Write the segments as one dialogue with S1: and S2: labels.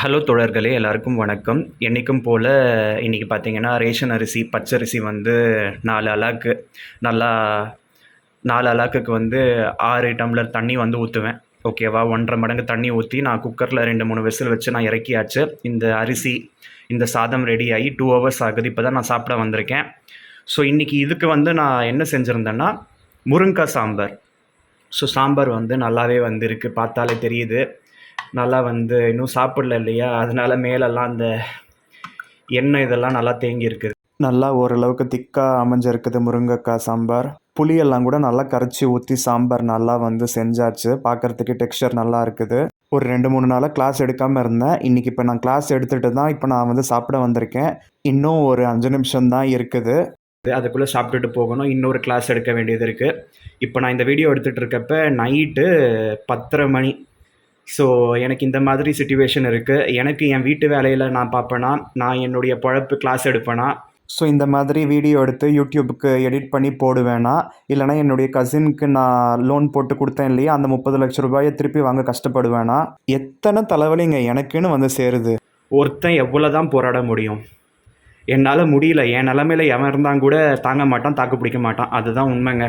S1: Hello தோழர்களே எல்லாருக்கும் வணக்கம். என்றைக்கும் போல் இன்றைக்கி பார்த்தீங்கன்னா ரேஷன் அரிசி பச்சரிசி வந்து நாலு அலாக்கு நல்லா நாலு அலாக்குக்கு வந்து ஆறு டம்ளர் தண்ணி வந்து ஊற்றுவேன் ஓகேவா ஒன்றரை மடங்கு தண்ணி ஊற்றி நான் குக்கரில் ரெண்டு மூணு விசில் வச்சு நான் இறக்கியாச்சு. இந்த அரிசி இந்த சாதம் ரெடி ஆகி டூ ஹவர்ஸ் ஆகுது. இப்போ தான் நான் சாப்பிட வந்திருக்கேன். ஸோ இன்றைக்கி இதுக்கு வந்து நான் என்ன செஞ்சுருந்தேன்னா முருங்கைக்காய் சாம்பார். ஸோ சாம்பார் வந்து நல்லாவே வந்திருக்கு. பார்த்தாலே தெரியுது. நல்லா வந்து இன்னும் சாப்பிடல இல்லையா? அதனால மேலெல்லாம் அந்த எண்ணெய் இதெல்லாம் நல்லா தேங்கி இருக்குது
S2: நல்லா ஓரளவுக்கு திக்காக அமைஞ்சிருக்குது முருங்கைக்காய் சாம்பார். புளியெல்லாம் கூட நல்லா கரைச்சி ஊற்றி சாம்பார் நல்லா வந்து செஞ்சாச்சு. பார்க்குறதுக்கு டெக்ஸ்சர் நல்லா இருக்குது. ஒரு ரெண்டு மூணு நாளாக கிளாஸ் எடுக்காமல் இருந்தேன். இன்றைக்கி இப்போ நான் கிளாஸ் எடுத்துகிட்டு தான் இப்போ நான் வந்து சாப்பிட வந்திருக்கேன். இன்னும் ஒரு அஞ்சு நிமிஷம் தான் இருக்குது.
S1: அதுக்குள்ளே சாப்பிட்டுட்டு போகணும். இன்னொரு கிளாஸ் எடுக்க வேண்டியது இருக்குது இப்போ நான் இந்த வீடியோ எடுத்துகிட்டு இருக்கப்ப நைட்டு பத்தரை மணி ஸோ எனக்கு இந்த மாதிரி சுச்சுவேஷன் இருக்குது எனக்கு என் வீட்டு வேலையில் நான் பார்ப்பேனா? நான் என்னுடைய பொழப்பு கிளாஸ் எடுப்பேனா?
S2: ஸோ இந்த மாதிரி வீடியோ எடுத்து யூடியூப்புக்கு எடிட் பண்ணி போடுவேனா? இல்லைனா என்னுடைய கசினுக்கு நான் லோன் போட்டு கொடுத்தேன் இல்லையா? அந்த முப்பது லட்ச ரூபாயை திருப்பி வாங்க கஷ்டப்படுவேனா? எத்தனை தலைவலிங்க எனக்குன்னு வந்து சேருது.
S1: ஒருத்தன் எவ்வளோ தான் போராட முடியும். என்னால் முடியல. என் நிலமையில எவன் இருந்தால் கூட தாங்க மாட்டான் தாக்கு பிடிக்க மாட்டான். அதுதான் உண்மைங்க.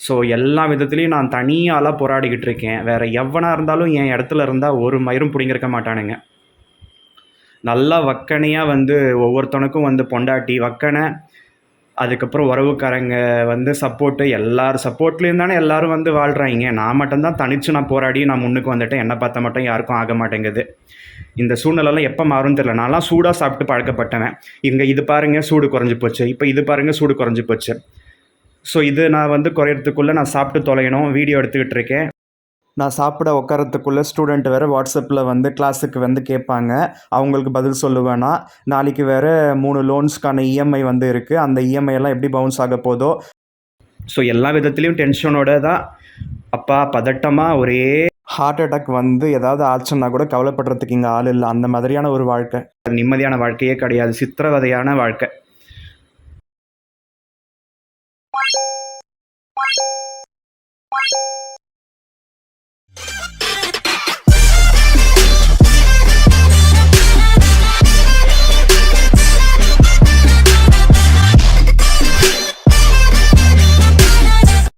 S1: ஸோ எல்லா விதத்துலேயும் நான் தனியாலாம் போராடிக்கிட்டு இருக்கேன். வேறு எவனாக இருந்தாலும் என் இடத்துல இருந்தால் ஒரு மயிரும் பிடிங்கிருக்க மாட்டானுங்க. நல்லா வக்கனையாக வந்து ஒவ்வொருத்தனுக்கும் வந்து பொண்டாட்டி வக்கனை அதுக்கப்புறம் உறவுக்காரங்க வந்து சப்போர்ட்டு எல்லார் சப்போர்ட்லேயும் தானே எல்லாரும் வந்து வாழ்கிறாங்க நான் மட்டும்தான் தனிச்சு நான் போராடி நான் முன்னுக்கு வந்துட்டேன். என்னை பார்த்த மட்டும் யாருக்கும் ஆக மாட்டேங்குது. இந்த சூழ்நிலைலாம் எப்போ மாறும்னு தெரியல. நான்லாம் சூடாக சாப்பிட்டு பழக்கப்பட்டவன். இங்கே இது பாருங்கள் சூடு குறைஞ்சி போச்சு. இப்போ இது பாருங்கள் சூடு குறைஞ்சி போச்சு. ஸோ இது நான் வந்து குறையிறதுக்குள்ளே நான் சாப்பிட்டு தொலையணும். வீடியோ எடுத்துக்கிட்டு இருக்கேன்.
S2: நான் சாப்பிட உட்காரத்துக்குள்ளே ஸ்டூடெண்ட் வேறு வாட்ஸ்அப்பில் வந்து கிளாஸுக்கு வந்து கேட்பாங்க. அவங்களுக்கு பதில் சொல்லுவேனா. நாளைக்கு வேறு மூணு லோன்ஸ்க்கான இஎம்ஐ வந்து இருக்குது அந்த இஎம்ஐ எல்லாம் எப்படி பவுன்ஸ் ஆக போதோ.
S1: ஸோ எல்லா விதத்துலேயும் டென்ஷனோட தான் அப்பா பதட்டமாக ஒரே
S2: ஹார்ட் அட்டாக் வந்து ஏதாவது ஆச்சுன்னா கூட கவலைப்படுறதுக்கு இங்கே ஆள் இல்லை. அந்த மாதிரியான ஒரு வாழ்க்கை.
S1: நிம்மதியான வாழ்க்கையே கிடையாது. சித்திரவதையான வாழ்க்கை.